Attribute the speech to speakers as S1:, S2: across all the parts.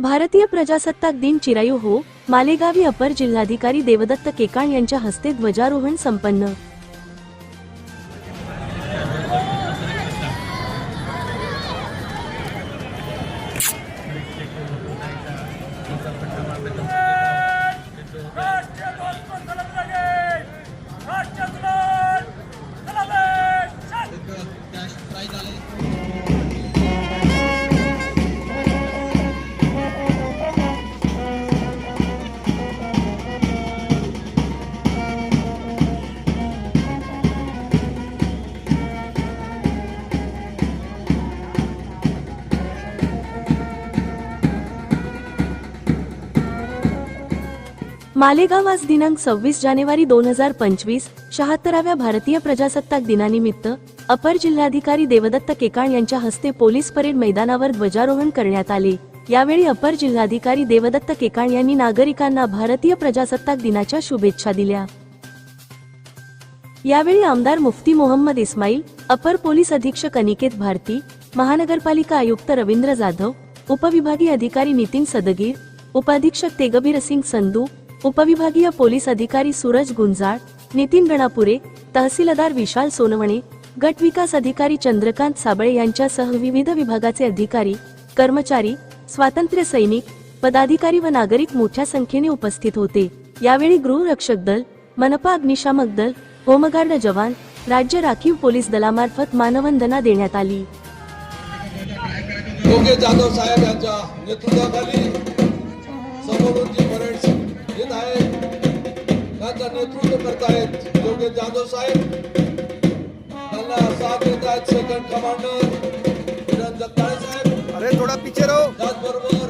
S1: भारतीय प्रजासत्ताक दिन चिरायू हो मालेगावी अपर जिल्हाधिकारी देवदत्त केकाण यांच्या हस्ते ध्वजारोहण संपन्न. मालेगाव आज दिनांक सव्वीस जानेवारी दोन हजार पंचवीस शहात्तराव्या भारतीय प्रजासत्ताक दिनानिमित्त अपर जिल्हाधिकारी देवदत्त केकाण यांच्या हस्ते पोलीस परेड मैदानावर ध्वजारोहण करण्यात आले. यावेळी अपर जिल्हाधिकारी देवदत्त केकाण यांनी नागरिकांना भारतीय प्रजासत्ताक दिनाच्या शुभेच्छा दिल्या. यावेळी आमदार मुफ्ती मोहम्मद इस्माईल अपर पोलीस अधीक्षक अनिकेत भारती महानगरपालिका आयुक्त रवींद्र जाधव उपविभागीय अधिकारी नितीन सदगीर उपाधीक्षक तेगबीर सिंग संधू उपविभागीय पोलीस अधिकारी सूरज गुंजाळ नितीन गणापुरे तहसीलदार विशाल सोनवणे गट विकास अधिकारी चंद्रकांत साबळे यांच्यासह विविध विभागाचे अधिकारी कर्मचारी स्वातंत्र्य सैनिक पदाधिकारी व नागरिक मोठ्या संख्येने उपस्थित होते. यावेळी गृहरक्षक दल मनपा अग्निशामक दल होमगार्ड जवान राज्य राखीव पोलीस दलामार्फत मानवंदना देण्यात आली.
S2: योगेश जाधव साहेब यांच्या नेतृत्वाखाली समोरून नेतृत्व करतायत योगेश जाधव साहेब. त्यांना साथ देत आहेत सेकंड कमांडर किरण जगताळे साहेब.
S3: अरे थोड़ा पीछे रहो.
S2: त्याचबरोबर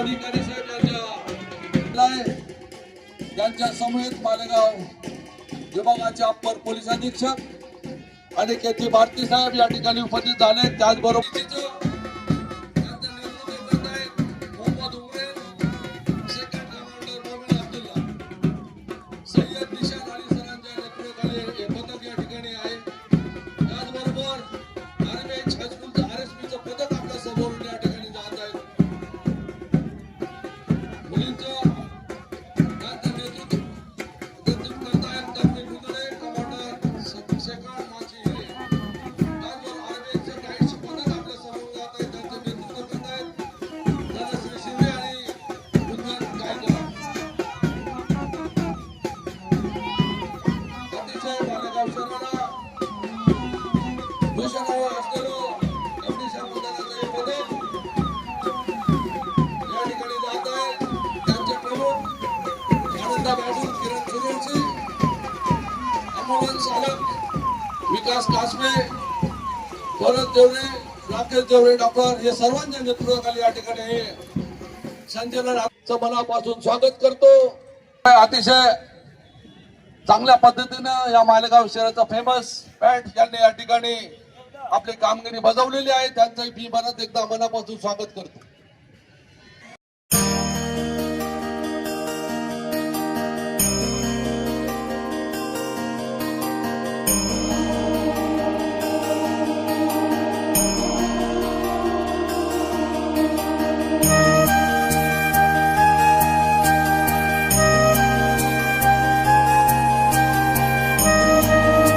S2: अप्पर साहेब यांच्या त्यांच्या समवेत मालेगाव विभागाचे अप्पर पोलीस अधीक्षक आणि के ती भारती साहेब या ठिकाणी उपस्थित झाले. त्याचबरोबर मोहन चालक विकास कासवे भरत देवरे राकेश देवरे डॉक्टर हे सर्वांच्या नेतृत्वाखाली या ठिकाणी हे संचलनाचं मनापासून स्वागत करतो. अतिशय चांगल्या पद्धतीनं या मालेगाव शहराचा फेमस बँड यांनी या ठिकाणी आपली कामगिरी बजावलेली आहे. त्यांचंही मी मनात एकदा मनापासून स्वागत करतो.